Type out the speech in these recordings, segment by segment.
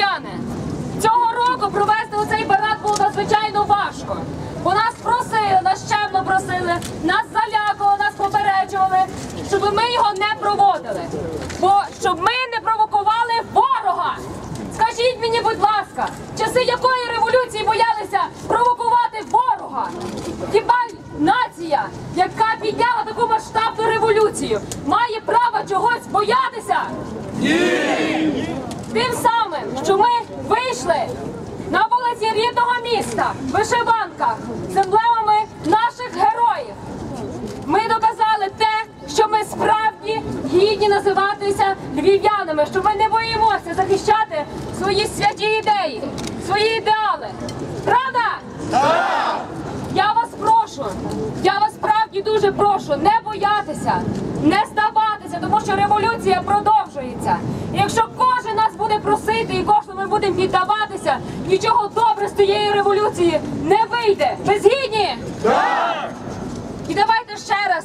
Львів'яни, цього року провести у цей парад було надзвичайно важко. Бо нас просили, нас щемно просили, нас залякали, нас попереджували, щоб ми його не проводили. Бо щоб ми не провокували ворога. Скажіть мені, будь ласка, часи якої революції боялися провокувати ворога? Хіба нація, яка підняла таку масштабну революцію, має право чогось боятися? Ні! Тим самим міста, в вишиванках, з емблемами наших героїв. Ми доказали те, що ми справді гідні називатися львів'янами, що ми не боїмося захищати свої святі ідеї, свої ідеали. Правда? Я вас прошу, я вас справді дуже прошу не боятися, не здаватися, тому що революція продовжується. І якщо кожен нас буде просити і кожному ми будемо піддаватися, нічого добре революції не вийде. Ви згідні? І давайте ще раз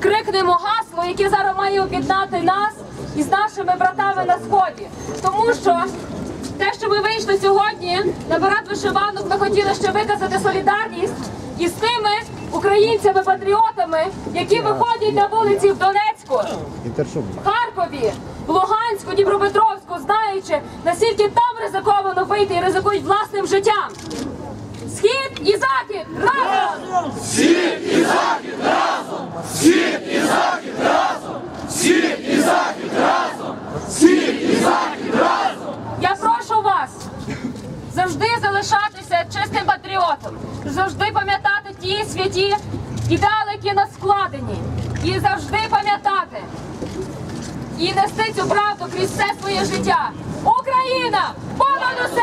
крикнемо гасло, яке зараз має об'єднати нас із нашими братами на сході. Тому що те, що ми вийшли сьогодні на парад вишиванок, ми хотіли ще виказати солідарність із тими українцями-патріотами, які виходять на вулиці в Донецьку, в Харкові, в Луганську, Дніпропетровську, знаючи, наскільки там ризиковано вийти і ризикують власним життям. Схід і захід разом! Схід і захід разом! Схід і захід разом! Схід і захід разом! Схід і захід разом! Я прошу вас завжди залишатися чистим патріотом, завжди пам'ятати ті святі ідеали, які нас складені, і завжди пам'ятати і нести цю правду крізь все своє життя. Україна! Понад усе!